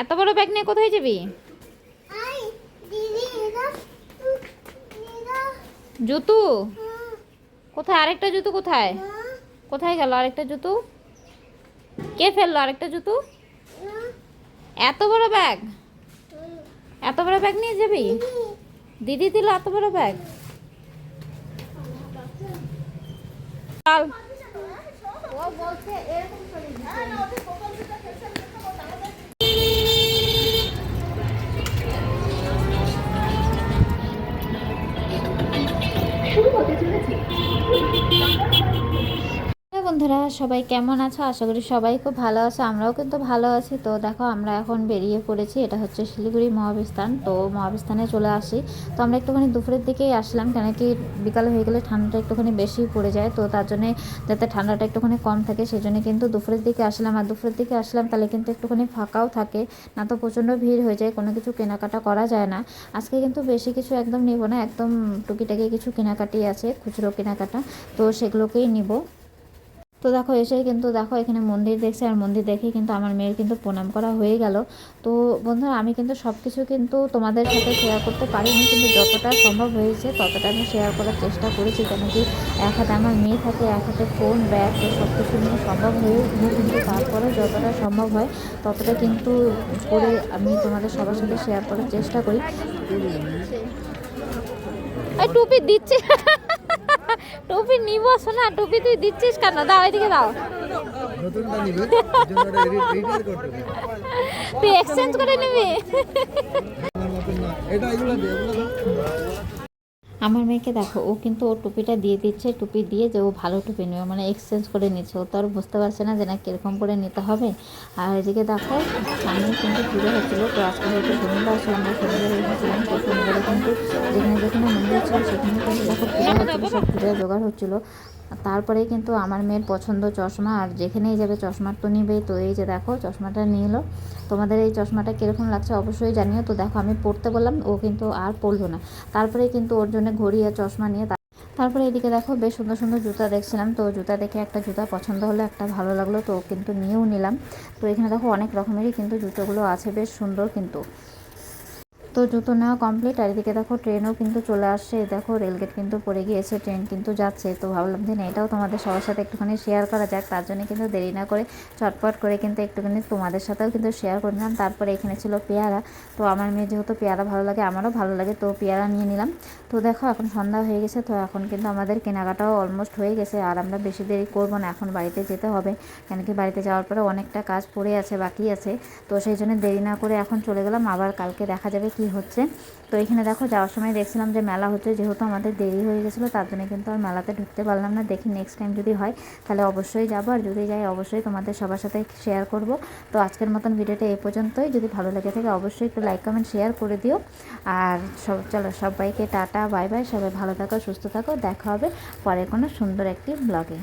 এত বড় ব্যাগ নিয়ে কোথায় যাবি? জুতো? কোথায়? আরেকটা জুতো কোথায়? কোথায় গেল আরেকটা জুতো? কে ফেলল আরেকটা জুতো? এত বড় ব্যাগ এত বড় ব্যাগ নিয়ে যাবি? দিদি দিল এত বড় ব্যাগ চল ও বলছে এরকম বন্ধুরা, সবাই কেমন আছো? আশা করি সবাই খুব ভালো আছে, আমরাও কিন্তু ভালো আছি। তো দেখো, আমরা এখন বেরিয়ে পড়েছি, এটা হচ্ছে শিলিগুড়ি মহাবিস্তান। তো মহাবিস্তানে চলে আসি। তো আমরা একটুখানি দুপুরের দিকেই আসলাম, কেন কি বিকাল হয়ে গেলে ঠান্ডাটা একটুখানি বেশি পড়ে যায়। তো তার জন্যে যাতে ঠান্ডাটা একটুখানি কম থাকে সেই জন্য কিন্তু দুপুরের দিকে আসলাম। আর দুপুরের দিকে আসলাম, তাহলে কিন্তু একটুখানি ফাঁকাও থাকে, না তো প্রচণ্ড ভিড় হয়ে যায়, কোনো কিছু কেনাকাটা করা যায় না। আজকে কিন্তু বেশি কিছু একদম নিব না, একদম টুকিটাকি কিছু কেনাকাটি আছে, খুচরো কেনাকাটা। তো সেগুলোকেই নিব। তো দেখো এসে কিন্তু দেখো এখানে মন্দির দেখছে আর মন্দির দেখে কিন্তু আমার মেয়ের কিন্তু প্রণাম করা হয়ে গেল। তো বন্ধুরা আমি কিন্তু সব কিছু কিন্তু তোমাদের সাথে শেয়ার করতে পারিনি কিন্তু যতটা সম্ভব হয়েছে ততটা আমি শেয়ার করার চেষ্টা করেছি কেন কি এক হাতে আমার মেয়ে থাকে এক হাতে ফোন ব্যাগ সব কিছু নিয়ে সম্ভব হয়ে উঠবে কিন্তু তারপরে যতটা সম্ভব হয় ততটা কিন্তু করে আমি তোমাদের সবার সাথে শেয়ার করার চেষ্টা করি। টুপি দিচ্ছি। টুপি নিব শোনা টুপি তুই দিচ্ছিস কেন? দাও এদিকে দাও। তুই এক্সচেঞ্জ করে নিবি। এটা এগুলো দে এগুলো দাও। আমার মেয়েকে দেখো, ও কিন্তু ও টুপিটা দিয়ে দিচ্ছে, টুপি দিয়ে যে ও ভালো টুপি নেবে মানে এক্সচেঞ্জ করে নিচ্ছে। ও তো আর বুঝতে পারছে না যে না কীরকম করে নিতে হবে। আর এদিকে দেখো আমি কিন্তু পুজো হচ্ছিল, তো আজকে হয়তো শনিবার আমরা শনিবারে হয়েছিলাম তো শনিবারে কিন্তু যেখানে যেখানে মন্দির ছিল, সেখানে কিন্তু দেখো পুজো হচ্ছিল, সব পুজোর জোগাড় হচ্ছিল। তারপরে কিন্তু আমার মেয়ের পছন্দ চশমা, আর যেখানেই যাবে চশমার তো নিবেই। তো এই যে দেখো, চশমাটা নিয়ে এলো। তোমাদের এই চশমাটা কীরকম লাগছে অবশ্যই জানিও। তো দেখো, আমি পড়তে বললাম, ও কিন্তু আর পড়ল না। তারপরে কিন্তু ওর জন্য ঘড়ি আর চশমা নিয়ে তারপরে এদিকে দেখো, বেশ সুন্দর সুন্দর জুতা দেখছিলাম। তো জুতা দেখে একটা জুতা পছন্দ হলো, একটা ভালো লাগল। তো কিন্তু নিয়েও নিলাম। তো এখানে দেখো, অনেক রকমেরই কিন্তু জুতোগুলো আছে, বেশ সুন্দর কিন্তু। তো জুতো নেওয়া কমপ্লিট আর এদিকে দেখো ট্রেনও কিন্তু চলে আসছে। দেখো রেলগেট কিন্তু পড়ে গিয়েছে ট্রেন কিন্তু যাচ্ছে। তো ভাবলাম যে না, এটাও তোমাদের সবার সাথে একটুখানি শেয়ার করা যাক। তার জন্য কিন্তু দেরি না করে চটপট করে কিন্তু একটুখানি তোমাদের সাথেও কিন্তু শেয়ার করে নিলাম তারপরে এখানে ছিল পেয়ারা। তো আমার মেয়ে যেহেতু পেয়ারা ভালো লাগে, আমারও ভালো লাগে, তো পেয়ারা নিয়ে নিলাম। তো দেখো, এখন সন্ধ্যা হয়ে গেছে, তো এখন কিন্তু আমাদের কেনাকাটাও অলমোস্ট হয়ে গেছে। আর আমরা বেশি দেরি করব না, এখন বাড়িতে যেতে হবে। কেন কি বাড়িতে যাওয়ার পরে অনেকটা কাজ পড়ে আছে, বাকি আছে। তো সেই জন্য দেরি না করে এখন চলে গেলাম। আবার কালকে দেখা যাবে কি হচ্ছে। তো এখানে দেখো যাওয়ার সময় দেখছিলাম যে মেলা হচ্ছে, যেহেতু আমাদের দেরি হয়ে গেছিল, তার জন্য কিন্তু আর মেলাতে ঢুকতে পারলাম না। দেখি নেক্সট টাইম যদি হয়, তাহলে অবশ্যই যাব। আর যদি যাই, অবশ্যই তোমাদের সবার সাথে শেয়ার করব। তো আজকের মতন ভিডিওটা এ পর্যন্তই। যদি ভালো লেগে থাকে, অবশ্যই একটু লাইক কমেন্ট শেয়ার করে দিও। আর সব, চলো, সবাইকে টাটা বাই বাই সবাই ভালো থাকো, সুস্থ থাকো। দেখা হবে পরে কোনো সুন্দর একটি ব্লগে